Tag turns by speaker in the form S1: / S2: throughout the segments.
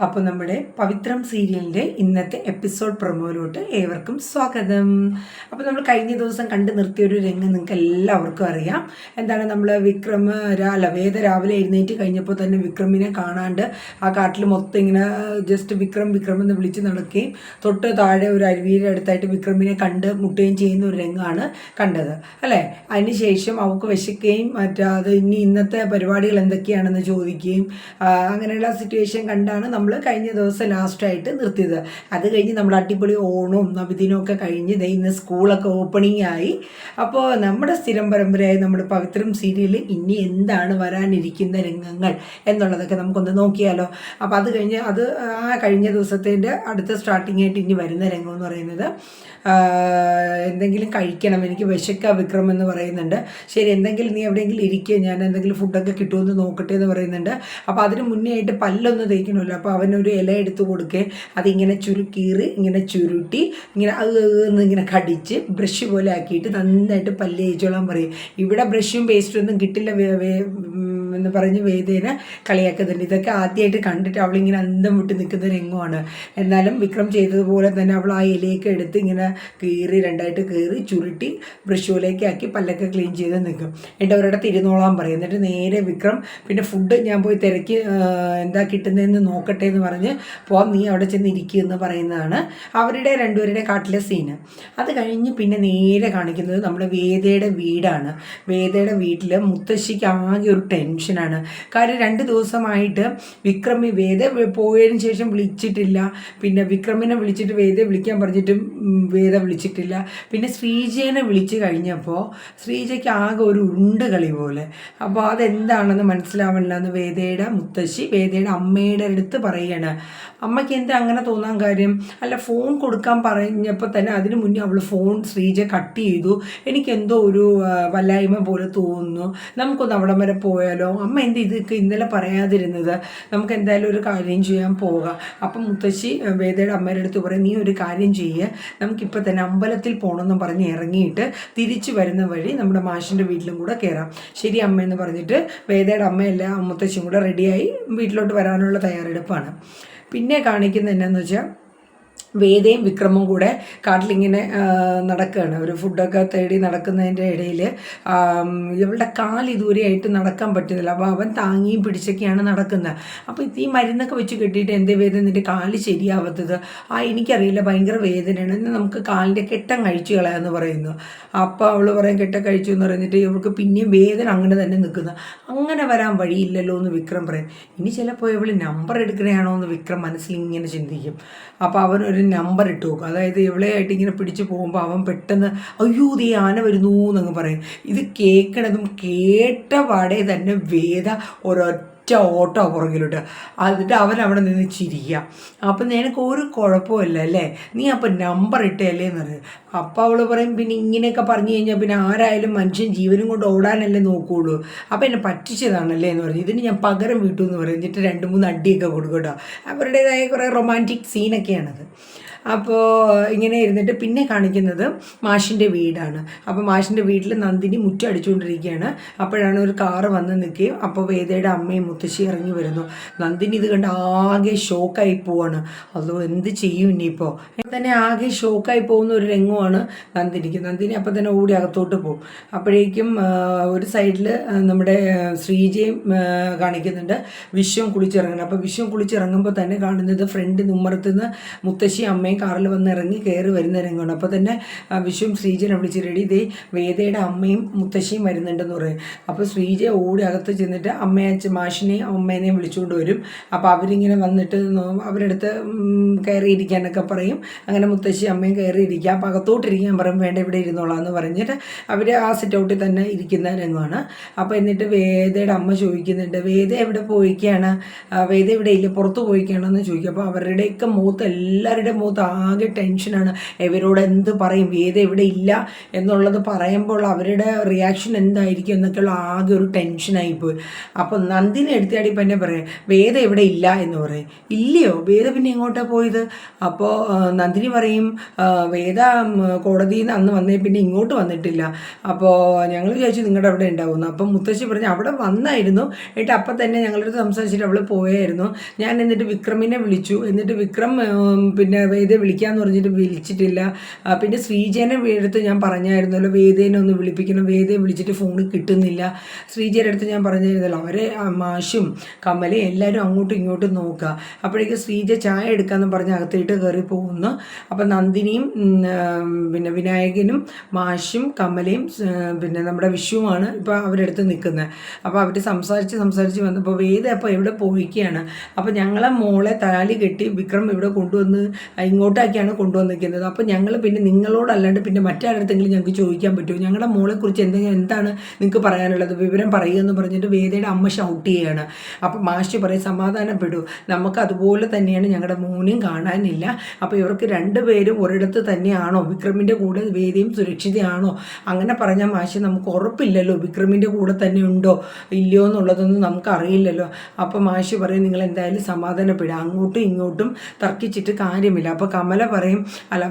S1: അപ്പോൾ നമ്മുടെ പവിത്രം സീരിയലിന്റെ ഇന്നത്തെ എപ്പിസോഡ് പ്രൊമോയിലോട്ട് ഏവർക്കും സ്വാഗതം. അപ്പോൾ നമ്മൾ കഴിഞ്ഞ ദിവസം കണ്ടു നിർത്തിയ ഒരു രംഗം നിങ്ങൾക്ക് എല്ലാവർക്കും അറിയാം. എന്താണ് നമ്മൾ വിക്രം രാവിലെ വേദ രാവിലെ എഴുന്നേറ്റ് കഴിഞ്ഞപ്പോൾ തന്നെ വിക്രമിനെ കാണാണ്ട് ആ കാട്ടിൽ മൊത്തം ഇങ്ങനെ ജസ്റ്റ് വിക്രം വിക്രം എന്ന് വിളിച്ച് നടക്കുകയും തൊട്ട് താഴെ ഒരു അരുവിയുടെ അടുത്തായിട്ട് വിക്രമിനെ കണ്ട് മുട്ടുകയും ചെയ്യുന്ന ഒരു രംഗമാണ് കണ്ടത്. അല്ലേ? അതിനുശേഷം അവൾക്ക് വിശക്കുകയും മറ്റേ അത് ഇനി ഇന്നത്തെ പരിപാടികൾ എന്തൊക്കെയാണെന്ന് ചോദിക്കുകയും അങ്ങനെയുള്ള സിറ്റുവേഷൻ കണ്ടാണ് നമ്മൾ കഴിഞ്ഞ ദിവസം ലാസ്റ്റായിട്ട് നിർത്തിയത്. അത് കഴിഞ്ഞ് നമ്മൾ അടിപൊളി ഓണവും നബിദിനവും ഒക്കെ കഴിഞ്ഞ് ഇന്ന് സ്കൂളൊക്കെ ഓപ്പണിംഗ് ആയി. അപ്പോൾ നമ്മുടെ സ്ഥിരം പരമ്പരയായി നമ്മുടെ പവിത്രം സീരിയൽ ഇനി എന്താണ് വരാനിരിക്കുന്ന രംഗങ്ങൾ എന്നുള്ളതൊക്കെ നമുക്കൊന്ന് നോക്കിയാലോ. അപ്പോൾ അത് കഴിഞ്ഞ് അത് ആ കഴിഞ്ഞ ദിവസത്തിന്റെ അടുത്ത സ്റ്റാർട്ടിംഗ് ആയിട്ട് ഇനി വരുന്ന രംഗം എന്ന് പറയുന്നത് എന്തെങ്കിലും കഴിക്കണം എനിക്ക് വിശക്ക വിക്രം എന്ന് പറയുന്നുണ്ട്. ശരി എന്തെങ്കിലും നീ എവിടെയെങ്കിലും ഇരിക്കുക ഞാൻ എന്തെങ്കിലും ഫുഡൊക്കെ കിട്ടുമെന്ന് നോക്കട്ടെ എന്ന് പറയുന്നുണ്ട്. അപ്പോൾ അതിന് മുന്നേ ആയിട്ട് പല്ലൊന്ന് തേക്കണമല്ലോ. അപ്പോൾ അവനൊരു ഇല എടുത്ത് കൊടുക്കേ. അതിങ്ങനെ ചുരുക്കീറി ഇങ്ങനെ ചുരുട്ടി ഇങ്ങനെ ഇങ്ങനെ കടിച്ച് ബ്രഷ് പോലെ ആക്കിയിട്ട് നന്നായിട്ട് പല്ല് തേച്ചോളാൻ പറയും. ഇവിടെ ബ്രഷും പേസ്റ്റും ഒന്നും കിട്ടില്ല എന്ന് പറഞ്ഞ് വേദേനെ കളിയാക്കുന്നുണ്ട്. ഇതൊക്കെ ആദ്യമായിട്ട് കണ്ടിട്ട് അവളിങ്ങനെ അന്തം വിട്ട് നിൽക്കുന്ന രംഗമാണ്. എന്നാലും വിക്രം ചെയ്തതുപോലെ തന്നെ അവൾ ആ ഇലയൊക്കെ എടുത്ത് ഇങ്ങനെ കീറി രണ്ടായിട്ട് കീറി ചുരുട്ടി ബ്രഷുവിലേക്ക് ആക്കി പല്ലൊക്കെ ക്ലീൻ ചെയ്ത് നിൽക്കും. എന്നിട്ട് അവരുടെ തിരുന്നോളാൻ പറയും. എന്നിട്ട് നേരെ വിക്രം പിന്നെ ഫുഡ് ഞാൻ പോയി തിരക്കി എന്താ കിട്ടുന്നതെന്ന് നോക്കട്ടെ എന്ന് പറഞ്ഞ് പോവാം നീ അവിടെ ചെന്ന് ഇരിക്കുക എന്ന് പറയുന്നതാണ് അവരുടെ രണ്ടുപേരുടെ കാട്ടിലെ സീന്. അത് കഴിഞ്ഞ് പിന്നെ നേരെ കാണിക്കുന്നത് നമ്മുടെ വേദയുടെ വീടാണ്. വേദയുടെ വീട്ടിൽ മുത്തശ്ശിക്ക് ആകെ ഒരു ടെൻഷനാണ് കാര്യം രണ്ട് ദിവസമായിട്ട് വിക്രമി വേദ പോയതിന് ശേഷം വിളിച്ചിട്ടില്ല. പിന്നെ വിക്രമിനെ വിളിച്ചിട്ട് വേദയെ വിളിക്കാൻ പറഞ്ഞിട്ടും വേദ വിളിച്ചിട്ടില്ല. പിന്നെ ശ്രീജയനെ വിളിച്ചു കഴിഞ്ഞപ്പോൾ ശ്രീജയ്ക്ക് ആകെ ഒരു ഉരുണ്ട് കളി പോലെ. അപ്പോൾ അതെന്താണെന്ന് മനസ്സിലാവണില്ല എന്ന് വേദയുടെ മുത്തശ്ശി വേദയുടെ അമ്മയുടെ അടുത്ത് പറയുകയാണ് അമ്മയ്ക്ക് എന്താ അങ്ങനെ തോന്നാൻ കാര്യം? അല്ല ഫോൺ കൊടുക്കാൻ പറഞ്ഞപ്പോൾ തന്നെ അതിന് മുന്നേ അവൾ ഫോൺ ശ്രീജ കട്ട് ചെയ്തു. എനിക്കെന്തോ ഒരു വല്ലായ്മ പോലെ തോന്നുന്നു. നമുക്കൊന്ന് അവിടം വരെ പോയാലോ? അമ്മ എന്താ ഇതൊക്കെ ഇന്നലെ പറയാതിരുന്നത്? നമുക്ക് എന്തായാലും ഒരു കാര്യം ചെയ്യാൻ പോകാം. അപ്പം മുത്തശ്ശി വേദയുടെ അമ്മയുടെ അടുത്ത് പറയും നീ ഒരു കാര്യം ചെയ്യുക നമുക്കിപ്പോൾ തന്നെ അമ്പലത്തിൽ പോകണമെന്ന് പറഞ്ഞ് ഇറങ്ങിയിട്ട് തിരിച്ചു വരുന്ന വഴി നമ്മുടെ മാഷിന്റെ വീട്ടിലും കൂടെ കയറാം ശരി അമ്മ എന്ന് പറഞ്ഞിട്ട് വേദയുടെ അമ്മയല്ല മുത്തശ്ശിയും കൂടെ റെഡിയായി വീട്ടിലോട്ട് വരാനുള്ള തയ്യാറെടുപ്പാണ്. പിന്നെ കാണിക്കുന്നത് എന്നാന്ന് വെച്ചാൽ വേദയും വിക്രമും കൂടെ കാട്ടിലിങ്ങനെ നടക്കുകയാണ് ഒരു ഫുഡൊക്കെ തേടി നടക്കുന്നതിന്റെ ഇടയിൽ ഇവളുടെ കാൽ ഇതുവരെയായിട്ട് നടക്കാൻ പറ്റുന്നില്ല. അപ്പോൾ അവൻ താങ്ങിയും പിടിച്ചൊക്കെയാണ് നടക്കുന്നത്. അപ്പോൾ ഈ മരുന്നൊക്കെ വെച്ച് കെട്ടിയിട്ട് എന്തേ വേദന? നിന്റെ കാൽ ശരിയാവാത്തത്? ആ എനിക്കറിയില്ല. ഭയങ്കര വേദനയാണ്. എന്നാൽ നമുക്ക് കാലിന്റെ കെട്ടം കഴിച്ചു കളയാന്ന് പറയുന്നു. അപ്പോൾ അവൾ പറയും കെട്ടം കഴിച്ചു എന്ന് പറഞ്ഞിട്ട് ഇവൾക്ക് പിന്നെയും വേദന അങ്ങനെ തന്നെ നിൽക്കുന്നു. അങ്ങനെ വരാൻ വഴിയില്ലല്ലോ എന്ന് വിക്രം പറയും. ഇനി ചിലപ്പോൾ ഇവൾ നമ്പർ എടുക്കണയാണോ എന്ന് വിക്രം മനസ്സിൽ ഇങ്ങനെ ചിന്തിക്കും. അപ്പോൾ അവൻ ഒരു നമ്പർ ഇട്ട് നോക്കും. അതായത് എവിടെയായിട്ട് ഇങ്ങനെ പിടിച്ച് പോകുമ്പോൾ അവൻ പെട്ടെന്ന് അയ്യോ ദേ ആന വരുന്നു എന്നങ്ങ് പറയും. ഇത് കേൾക്കണതും കേട്ട പാടെ തന്നെ വേദ ഒരൊറ്റ ഓട്ടോ പുറകിലോട്ട്. എന്നിട്ട് അവൻ അവിടെ നിന്ന് ചിരിക്കുക അപ്പം നിനക്ക് ഒരു കുഴപ്പമില്ല അല്ലേ? നീ അപ്പം നമ്പർ ഇട്ടല്ലേ എന്ന് പറയും അപ്പം അവൾ പറയും പിന്നെ ഇങ്ങനെയൊക്കെ പറഞ്ഞു കഴിഞ്ഞാൽ പിന്നെ ആരായാലും മനുഷ്യൻ ജീവനും കൊണ്ട് ഓടാനല്ലേ നോക്കുകയുള്ളൂ അപ്പം എന്നെ പറ്റിച്ചതാണല്ലേ എന്ന് പറഞ്ഞു. ഇതിന് ഞാൻ പകരം വീട്ടു എന്ന് പറയും. എന്നിട്ട് രണ്ട് മൂന്ന് അടിയൊക്കെ കൊടുക്കും കേട്ടോ. അവരുടേതായ കുറേ റൊമാന്റിക് സീനൊക്കെയാണത് അപ്പോൾ ഇങ്ങനെ ഇരുന്നിട്ട് പിന്നെ കാണിക്കുന്നത് മാഷിന്റെ വീടാണ്. അപ്പോൾ മാഷിന്റെ വീട്ടിൽ നന്ദിനി മുറ്റം അടിച്ചുകൊണ്ടിരിക്കുകയാണ്. അപ്പോഴാണ് ഒരു കാറ് വന്ന് നിൽക്കുകയും അപ്പോൾ വേദയുടെ അമ്മയും മുത്തശ്ശി ഇറങ്ങി വരുന്നു. നന്ദിനി ഇത് കണ്ട് ആകെ ഷോക്കായി പോവാണ്. അതോ എന്ത് ചെയ്യും ഇനിയിപ്പോൾ തന്നെ ആകെ ഷോക്കായി പോകുന്ന ഒരു രംഗമാണ് നന്ദിനിക്ക്. നന്ദിനി അപ്പോൾ തന്നെ ഓടി അകത്തോട്ട് പോകും. അപ്പോഴേക്കും ഒരു സൈഡിൽ നമ്മുടെ ശ്രീജയും കാണിക്കുന്നുണ്ട്. വിശ്വം കുളിച്ചിറങ്ങണം അപ്പോൾ വിശ്വം കുളിച്ചിറങ്ങുമ്പോൾ തന്നെ കാണുന്നത് ഫ്രണ്ട് ഉമ്മറത്തുനിന്ന് മുത്തശ്ശി അമ്മയും കാറിൽ വന്ന് ഇറങ്ങി കയറി വരുന്ന രംഗമാണ്. അപ്പോൾ തന്നെ വിഷുവും ശ്രീജനെ വിളിച്ച് റെഡി ഇതേ വേദയുടെ അമ്മയും മുത്തശ്ശിയും വരുന്നുണ്ടെന്ന് പറയും. അപ്പോൾ ശ്രീജ ഓടി അകത്ത് ചെന്നിട്ട് അമ്മയെ മാഷിനെയും അമ്മേനെയും വിളിച്ചുകൊണ്ട് വരും. അപ്പോൾ അവരിങ്ങനെ വന്നിട്ട് അവരെടുത്ത് കയറിയിരിക്കാനൊക്കെ പറയും. അങ്ങനെ മുത്തശ്ശി അമ്മയും കയറിയിരിക്കുക അപ്പോൾ അകത്തോട്ടിരിക്കാൻ പറയും വേണ്ട ഇവിടെ ഇരുന്നോളാം എന്ന് പറഞ്ഞിട്ട് അവർ ആ സിറ്റ് ഔട്ടിൽ തന്നെ ഇരിക്കുന്ന രംഗമാണ്. അപ്പോൾ എന്നിട്ട് വേദയുടെ അമ്മ ചോദിക്കുന്നുണ്ട് വേദ എവിടെ പോയിക്കാണ്? വേദ ഇവിടെ ഇല്ല പുറത്ത് പോയിക്കാണെന്ന് ചോദിക്കും. അപ്പോൾ അവരുടെയൊക്കെ മൂത്ത് എല്ലാവരുടെയും മുഖത്ത് ആകെ ടെൻഷനാണ്. ഇവരോട് എന്ത് പറയും? വേദ ഇവിടെ ഇല്ല എന്നുള്ളത് പറയുമ്പോൾ അവരുടെ റിയാക്ഷൻ എന്തായിരിക്കും എന്നൊക്കെയുള്ള ആകെ ഒരു ടെൻഷനായി പോയി അപ്പോൾ നന്ദിനി എടുത്താടി പിന്നെ പറയാം വേദ ഇവിടെ ഇല്ല എന്ന് പറയും. ഇല്ലയോ? വേദ പിന്നെ എങ്ങോട്ടാണ് പോയത്? അപ്പോൾ നന്ദിനി പറയും വേദ കോടതിയിൽ നിന്ന് അന്ന് വന്നേ പിന്നെ ഇങ്ങോട്ട് വന്നിട്ടില്ല. അപ്പോൾ ഞങ്ങൾ വിചാരിച്ചു നിങ്ങളുടെ അവിടെ ഉണ്ടാവുന്നു. അപ്പം മുത്തശ്ശി പറഞ്ഞു അവിടെ വന്നായിരുന്നു. എന്നിട്ട് അപ്പം തന്നെ ഞങ്ങളടുത്ത് സംസാരിച്ചിട്ട് അവൾ പോയായിരുന്നു. ഞാൻ എന്നിട്ട് വിക്രമിനെ വിളിച്ചു. എന്നിട്ട് വിക്രം പിന്നെ വേദയെ വിളിക്കാമെന്ന് പറഞ്ഞിട്ട് വിളിച്ചിട്ടില്ല. പിന്നെ ശ്രീജേനെ എടുത്ത് ഞാൻ പറഞ്ഞായിരുന്നല്ലോ വേദേനെ ഒന്ന് വിളിപ്പിക്കണം. വേദയെ വിളിച്ചിട്ട് ഫോൺ കിട്ടുന്നില്ല. ശ്രീജയുടെ അടുത്ത് ഞാൻ പറഞ്ഞായിരുന്നല്ലോ അവരെ മാഷും കമലയും എല്ലാവരും അങ്ങോട്ടും ഇങ്ങോട്ടും നോക്കുക. അപ്പോഴേക്കും ശ്രീജ ചായ എടുക്കാമെന്ന് പറഞ്ഞ് അകത്തേട്ട് കയറി പോകുന്നു. അപ്പം നന്ദിനിയും പിന്നെ വിനായകനും മാഷും കമലയും പിന്നെ നമ്മുടെ വിഷുവുമാണ് ഇപ്പോൾ അവരെടുത്ത് നിൽക്കുന്നത് അപ്പോൾ അവർ സംസാരിച്ച് സംസാരിച്ച് വന്നപ്പോൾ വേദ അപ്പോൾ എവിടെ പോയിക്കുകയാണ് അപ്പോൾ ഞങ്ങളെ മോളെ താലി കെട്ടി വിക്രം ഇവിടെ കൊണ്ടുവന്ന് ഇങ്ങോട്ടാക്കിയാണ് കൊണ്ടുവന്നിരിക്കുന്നത്. അപ്പോൾ ഞങ്ങൾ പിന്നെ നിങ്ങളോടല്ലാണ്ട് പിന്നെ മറ്റാരടുത്തെങ്കിലും ഞങ്ങൾക്ക് ചോദിക്കാൻ പറ്റുമോ? ഞങ്ങളുടെ മോളെക്കുറിച്ച് എന്തെങ്കിലും എന്താണ് നിങ്ങൾക്ക് പറയാനുള്ളത്? വിവരം പറയുമെന്ന് പറഞ്ഞിട്ട് വേദയുടെ അമ്മ ഷൗട്ട് ചെയ്യുകയാണ് അപ്പോൾ മാഷി പറയും സമാധാനപ്പെടൂ. നമുക്ക് അതുപോലെ തന്നെയാണ് ഞങ്ങളുടെ മോനെയും കാണാനില്ല. അപ്പോൾ ഇവർക്ക് രണ്ടുപേരും ഒരിടത്ത് തന്നെയാണോ? വിക്രമിന്റെ കൂടെ വേദിയും സുരക്ഷിതയാണോ? അങ്ങനെ പറഞ്ഞാൽ മാഷി നമുക്ക് ഉറപ്പില്ലല്ലോ. വിക്രമിന്റെ കൂടെ തന്നെ ഉണ്ടോ? ഇല്ലയോ എന്നുള്ളതൊന്നും നമുക്ക് അറിയില്ലല്ലോ. അപ്പോൾ മാഷി പറയും നിങ്ങൾ എന്തായാലും സമാധാനപ്പെടുക അങ്ങോട്ടും ഇങ്ങോട്ടും തർക്കിച്ചിട്ട് കാര്യമില്ല. അപ്പോൾ കമല പറയും അല്ല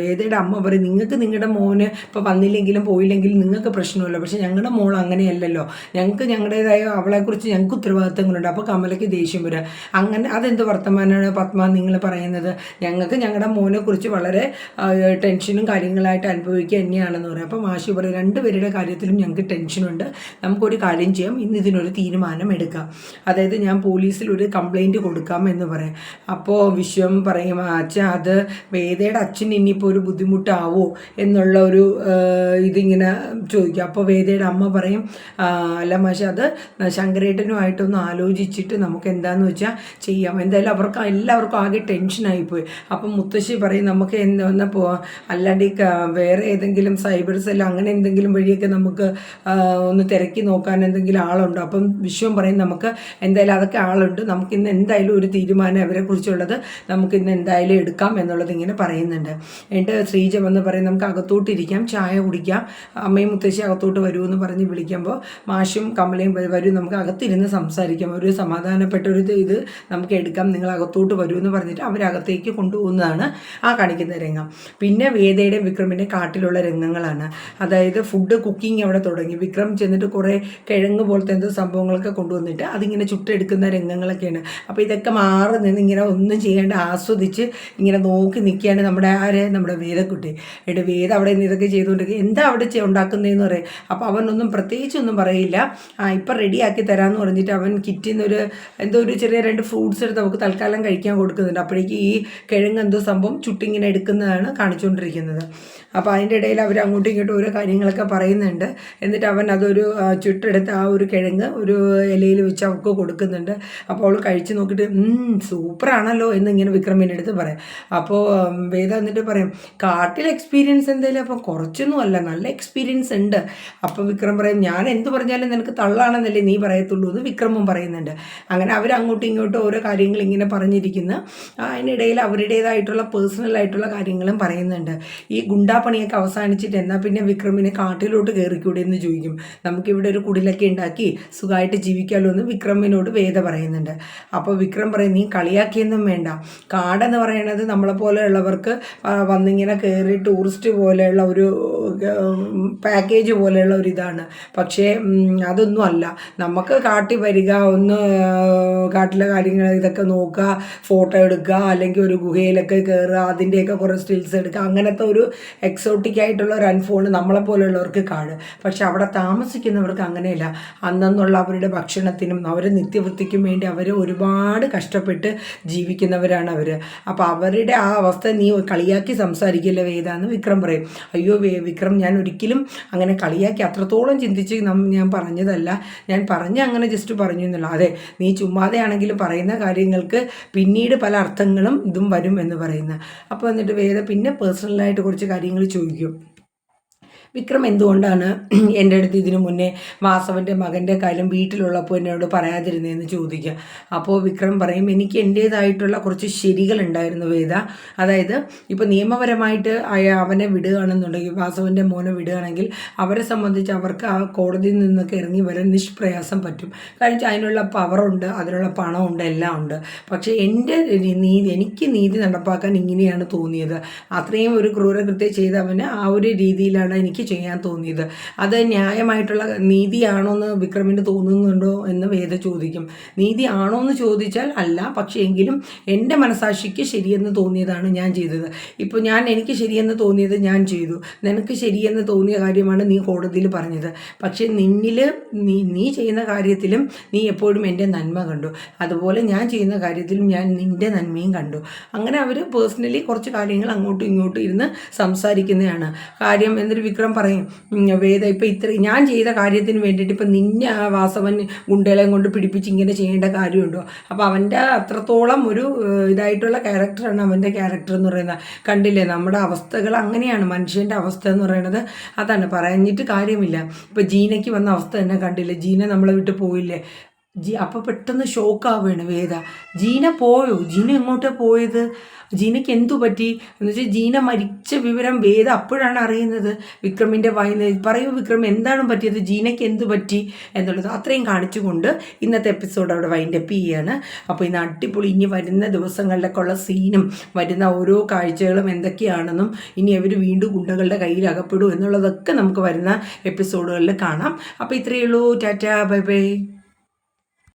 S1: വേദയുടെ അമ്മ പറയും നിങ്ങൾക്ക് നിങ്ങളുടെ മോന് ഇപ്പോൾ വന്നില്ലെങ്കിലും പോയില്ലെങ്കിലും നിങ്ങൾക്ക് പ്രശ്നമല്ലോ പക്ഷേ ഞങ്ങളുടെ മോൾ അങ്ങനെയല്ലല്ലോ. ഞങ്ങൾക്ക് ഞങ്ങളുടേതായ അവളെക്കുറിച്ച് ഞങ്ങൾക്ക് ഉത്തരവാദിത്തങ്ങളുണ്ട്. അപ്പോൾ കമലയ്ക്ക് ദേഷ്യം വരിക അങ്ങനെ അതെന്ത് വർത്തമാനമാണ് പത്മ നിങ്ങൾ പറയുന്നത്? ഞങ്ങൾക്ക് ഞങ്ങളുടെ മോനെക്കുറിച്ച് വളരെ ടെൻഷനും കാര്യങ്ങളായിട്ട് അനുഭവിക്കുക തന്നെയാണെന്ന് പറയും. അപ്പോൾ മാഷി പറയും രണ്ടുപേരുടെ കാര്യത്തിലും ഞങ്ങൾക്ക് ടെൻഷനുണ്ട്. നമുക്കൊരു കാര്യം ചെയ്യാം. ഇന്ന് ഇതിനൊരു തീരുമാനം എടുക്കാം. അതായത് ഞാൻ പോലീസിൽ ഒരു കംപ്ലൈന്റ് കൊടുക്കാം എന്ന് പറയാം. അപ്പോൾ വിശ്വം പറയും അച്ഛൻ അത് വേദയുടെ അച്ഛൻ ഇനിയിപ്പോൾ ഒരു ബുദ്ധിമുട്ടാവോ എന്നുള്ള ഒരു ഇതിങ്ങനെ ചോദിക്കും. അപ്പോൾ വേദയുടെ അമ്മ പറയും അല്ല മാഷ അത് ശങ്കരേട്ടനുമായിട്ടൊന്ന് ആലോചിച്ചിട്ട് നമുക്ക് എന്താന്ന് വെച്ചാൽ ചെയ്യാം. എന്തായാലും അവർക്ക് എല്ലാവർക്കും ആകെ ടെൻഷനായിപ്പോയി അപ്പം മുത്തശ്ശി പറയും നമുക്ക് എന്താ പോ അല്ലാണ്ട് ഈ വേറെ ഏതെങ്കിലും സൈബർ സെൽ അങ്ങനെ എന്തെങ്കിലും വഴിയൊക്കെ നമുക്ക് ഒന്ന് തിരക്കി നോക്കാൻ എന്തെങ്കിലും ആളുണ്ടോ? അപ്പം വിശ്വം പറയും നമുക്ക് എന്തായാലും അതൊക്കെ ആളുണ്ട്. നമുക്ക് ഇന്ന് എന്തായാലും ഒരു തീരുമാനം അവരെ കുറിച്ചുള്ളത് നമുക്ക് ഇന്ന് എന്തായാലും എടുക്കാം എന്നുള്ളത് ഇങ്ങനെ പറയുന്നുണ്ട്. എന്നിട്ട് ശ്രീജ വന്ന് പറയും നമുക്ക് അകത്തോട്ടിരിക്കാം ചായ കുടിക്കാം അമ്മയും മുത്തശ്ശി അകത്തോട്ട് വരൂ എന്ന് പറഞ്ഞ് വിളിക്കുമ്പോൾ മാഷും കമലയും വരും നമുക്ക് അകത്തിരുന്ന് സംസാരിക്കാം. ഒരു സമാധാനപ്പെട്ട ഒരു ഇത് നമുക്ക് എടുക്കാം നിങ്ങൾ അകത്തോട്ട് വരൂ എന്ന് പറഞ്ഞിട്ട് അവരകത്തേക്ക് കൊണ്ടുപോകുന്നതാണ് ആ കാണിക്കുന്ന രംഗം. പിന്നെ വേദയുടെ വിക്രമിന്റെ കാട്ടിലുള്ള രംഗങ്ങളാണ്. അതായത് ഫുഡ് കുക്കിംഗ് അവിടെ തുടങ്ങി. വിക്രം ചെന്നിട്ട് കുറേ കിഴങ്ങ് പോലത്തെ എന്തോ സംഭവങ്ങളൊക്കെ കൊണ്ടുവന്നിട്ട് അതിങ്ങനെ ചുട്ടെടുക്കുന്ന രംഗങ്ങളൊക്കെയാണ്. അപ്പോൾ ഇതൊക്കെ മാറി നിന്ന് ഇങ്ങനെ ഒന്നും ചെയ്യാണ്ട് ആസ്വദിച്ച് ഇങ്ങനെ നോക്കി നിൽക്കുകയാണ് നമ്മുടെ ആര്? നമ്മുടെ വേദക്കുട്ടി എട്ട് വേദ അവിടെ നിന്ന് ഇതൊക്കെ ചെയ്തുകൊണ്ടിരിക്കുക. എന്താ അവിടെ ഉണ്ടാക്കുന്നതെന്ന് പറയും. അപ്പോൾ അവനൊന്നും പ്രത്യേകിച്ചൊന്നും പറയില്ല. ഇപ്പം റെഡിയാക്കി തരാമെന്ന് പറഞ്ഞിട്ട് അവൻ കിറ്റിൽ നിന്നൊരു എന്തോ ഒരു ചെറിയ രണ്ട് ഫ്രൂട്ട്സ് എടുത്ത് നമുക്ക് തൽക്കാലം കഴിക്കാൻ കൊടുക്കുന്നുണ്ട്. അപ്പോഴേക്കും ഈ കിഴങ്ങ് എന്തോ സംഭവം ചുട്ടിങ്ങനെ എടുക്കുന്നതാണ് കാണിച്ചുകൊണ്ടിരിക്കുന്നത്. അപ്പോൾ അതിന്റെ ഇടയിൽ അവർ അങ്ങോട്ടും ഇങ്ങോട്ടും ഓരോ കാര്യങ്ങളൊക്കെ പറയുന്നുണ്ട്. എന്നിട്ട് അവൻ അതൊരു ചുട്ടെടുത്ത് ആ ഒരു കിഴങ്ങ് ഒരു ഇലയിൽ വെച്ച് അവൾക്ക് കൊടുക്കുന്നുണ്ട്. അപ്പോൾ അവൾ കഴിച്ച് നോക്കിയിട്ട് സൂപ്പറാണല്ലോ എന്നിങ്ങനെ വിക്രമിന്റെ അടുത്ത് പറയാം. അപ്പോൾ വേദ എന്നിട്ട് പറയും കാട്ടിൽ എക്സ്പീരിയൻസ് എന്തായാലും അപ്പം കുറച്ചൊന്നും അല്ല നല്ല എക്സ്പീരിയൻസ് ഉണ്ട്. അപ്പോൾ വിക്രം പറയും ഞാൻ എന്ത് പറഞ്ഞാലും നിനക്ക് തള്ളാണെന്നല്ലേ നീ പറയത്തുള്ളൂ എന്ന് വിക്രമും പറയുന്നുണ്ട്. അങ്ങനെ അവർ അങ്ങോട്ടും ഇങ്ങോട്ടും ഓരോ കാര്യങ്ങൾ ഇങ്ങനെ പറഞ്ഞിരിക്കുന്ന. അതിനിടയിൽ അവരുടേതായിട്ടുള്ള പേഴ്സണൽ ആയിട്ടുള്ള കാര്യങ്ങളും പറയുന്നുണ്ട്. ഈ ഗുണ്ടാപ്പണിയൊക്കെ അവസാനിച്ചിട്ട് എന്നാൽ പിന്നെ വിക്രമിനെ കാട്ടിലോട്ട് കയറിക്കൂടെ എന്ന് ചോദിക്കും. നമുക്കിവിടെ ഒരു കുടിലൊക്കെ ഉണ്ടാക്കി സുഖമായിട്ട് ജീവിക്കാമല്ലോ എന്ന് വിക്രമിനോട് വേദ പറയുന്നുണ്ട്. അപ്പോൾ വിക്രം പറയും നീ കളിയാക്കിയൊന്നും വേണ്ട. കാടെന്ന് പറയണത് നമ്മളെ പോലെയുള്ളവർക്ക് വന്നിങ്ങനെ കയറി ടൂറിസ്റ്റ് പോലെയുള്ള ഒരു പാക്കേജ് പോലെയുള്ള ഒരു ഇതാണ്. പക്ഷേ അതൊന്നും അല്ല. നമുക്ക് കാട്ടി വരിക ഒന്ന് കാട്ടിലെ കാര്യങ്ങൾ ഇതൊക്കെ നോക്കുക ഫോട്ടോ എടുക്കുക അല്ലെങ്കിൽ ഒരു ഗുഹയിലൊക്കെ കയറുക അതിന്റെയൊക്കെ കുറേ സ്റ്റിൽസ് എടുക്കുക അങ്ങനത്തെ ഒരു എക്സോട്ടിക് ആയിട്ടുള്ള ഒരു അൻഫോൺ നമ്മളെ പോലെയുള്ളവർക്ക് കാട്. പക്ഷെ അവിടെ താമസിക്കുന്നവർക്ക് അങ്ങനെയല്ല. അന്നെന്നുള്ള അവരുടെ ഭക്ഷണത്തിനും അവരുടെ നിത്യവൃത്തിക്കും വേണ്ടി അവർ ഒരുപാട് കഷ്ടപ്പെട്ട് ജീവിക്കുന്നവരാണ് അവർ അപ്പോൾ അവരുടെ ആ അവസ്ഥ നീ കളിയാക്കി സംസാരിക്കില്ല വേദാന്ന് വിക്രം പറയും. അയ്യോ വിക്രം ഞാൻ ഒരിക്കലും അങ്ങനെ കളിയാക്കി അത്രത്തോളം ചിന്തിച്ച് ഞാൻ പറഞ്ഞതല്ല. ഞാൻ പറഞ്ഞ് അങ്ങനെ ജസ്റ്റ് പറഞ്ഞു എന്നുള്ള അതെ നീ ചുമ്മാതെയാണെങ്കിലും പറയുന്ന കാര്യങ്ങൾക്ക് പിന്നീട് പല അർത്ഥങ്ങളും ഇതും വരും എന്ന് പറയുന്നത് അപ്പോൾ എന്നിട്ട് വേദ പിന്നെ പേഴ്സണലായിട്ട് കുറച്ച് കാര്യങ്ങൾ ചോദിക്കും. വിക്രം എന്തുകൊണ്ടാണ് എന്റെ അടുത്ത് ഇതിനു മുന്നേ വാസവന്റെ മകന്റെ കാര്യം വീട്ടിലുള്ളപ്പോൾ എന്നോട് പറയാതിരുന്നതെന്ന് ചോദിക്കുക. അപ്പോൾ വിക്രം പറയും എനിക്ക് എന്റേതായിട്ടുള്ള കുറച്ച് ശരികളുണ്ടായിരുന്നു വേദ. അതായത് ഇപ്പോൾ നിയമപരമായിട്ട് അവനെ വിടുകയാണെന്നുണ്ടെങ്കിൽ വാസവന്റെ മോനെ വിടുകയാണെങ്കിൽ അവരെ സംബന്ധിച്ച് അവർക്ക് ആ കോടതിയിൽ നിന്നൊക്കെ ഇറങ്ങി വരാൻ നിഷ്പ്രയാസം പറ്റും. കാരണം അതിനുള്ള പവറുണ്ട് അതിനുള്ള പണമുണ്ട് എല്ലാം ഉണ്ട്. പക്ഷേ എന്റെ നീതി എനിക്ക് നീതി നടപ്പാക്കാൻ ഇങ്ങനെയാണ് തോന്നിയത്. അത്രയും ഒരു ക്രൂരകൃത്യം ചെയ്തവന് ആ ഒരു രീതിയിലാണ് എനിക്ക് ചെയ്യാൻ തോന്നിയത്. അത് ന്യായമായിട്ടുള്ള നീതിയാണോ എന്ന് വിക്രമിന് തോന്നുന്നുണ്ടോ എന്ന് വേദ ചോദിക്കും. നീതി ആണോ എന്ന് ചോദിച്ചാൽ അല്ല പക്ഷേ എങ്കിലും എന്റെ മനസാക്ഷിക്ക് ശരിയെന്ന് തോന്നിയതാണ് ഞാൻ ചെയ്തത്. ഇപ്പോൾ ഞാൻ എനിക്ക് ശരിയെന്ന് തോന്നിയത് ഞാൻ ചെയ്തു. നിനക്ക് ശരിയെന്ന് തോന്നിയ കാര്യമാണ് നീ കോടതിയിൽ പറഞ്ഞത്. പക്ഷേ നിന്നിൽ നീ നീ ചെയ്യുന്ന കാര്യത്തിലും നീ എപ്പോഴും എന്റെ നന്മ കണ്ടു. അതുപോലെ ഞാൻ ചെയ്യുന്ന കാര്യത്തിലും ഞാൻ നിന്റെ നന്മയും കണ്ടു. അങ്ങനെ അവർ പേഴ്സണലി കുറച്ച് കാര്യങ്ങൾ അങ്ങോട്ടും ഇങ്ങോട്ടും ഇരുന്ന് സംസാരിക്കുന്നതാണ്. കാര്യം എന്നൊരു വിക്രം പറയും "ഉം, വേദ ഇപ്പം ഇത്ര ഞാൻ ചെയ്ത കാര്യത്തിന് വേണ്ടിയിട്ട് ഇപ്പം നിന്നെ ആ വാസവൻ ഗുണ്ടകളെയും കൊണ്ട് പിടിപ്പിച്ച് ഇങ്ങനെ ചെയ്യേണ്ട കാര്യമുണ്ടോ? അപ്പോൾ അവന്റെ അത്രത്തോളം ഒരു ഇതായിട്ടുള്ള ക്യാരക്ടറാണ് അവന്റെ ക്യാരക്ടർ എന്ന് പറയുന്നത്. കണ്ടില്ലേ നമ്മുടെ അവസ്ഥകൾ അങ്ങനെയാണ്. മനുഷ്യന്റെ അവസ്ഥ എന്ന് പറയുന്നത് അതാണ്. പറഞ്ഞിട്ട് കാര്യമില്ല. ഇപ്പം ജീനയ്ക്ക് വന്ന അവസ്ഥ തന്നെ കണ്ടില്ലേ? ജീന നമ്മളെ വിട്ട് പോയില്ലേ? ജി അപ്പോൾ പെട്ടെന്ന് ഷോക്കാവുകയാണ് വേദ. ജീന പോയോ? ജീന എങ്ങോട്ടാണ് പോയത്? ജീനയ്ക്ക് എന്തു പറ്റി? എന്ന് വെച്ചാൽ ജീന മരിച്ച വിവരം വേദ അപ്പോഴാണ് അറിയുന്നത്. വിക്രമിന്റെ വായന പറയൂ വിക്രം എന്താണ് പറ്റിയത്? ജീനയ്ക്ക് എന്തു പറ്റി എന്നുള്ളത് അത്രയും കാണിച്ചുകൊണ്ട് ഇന്നത്തെ എപ്പിസോഡ് അവിടെ വൈൻഡപ്പ് ചെയ്യാണ്. അപ്പോൾ ഇന്ന് അടിപൊളി ഇനി വരുന്ന ദിവസങ്ങളിലൊക്കെ ഉള്ള സീനും വരുന്ന ഓരോ കാഴ്ചകളും എന്തൊക്കെയാണെന്നും ഇനി അവർ വീണ്ടും ഗുണ്ടകളുടെ കയ്യിൽ അകപ്പെടും എന്നുള്ളതൊക്കെ നമുക്ക് വരുന്ന എപ്പിസോഡുകളിൽ കാണാം. അപ്പോൾ ഇത്രയേ ഉള്ളൂ. Tata bye bye.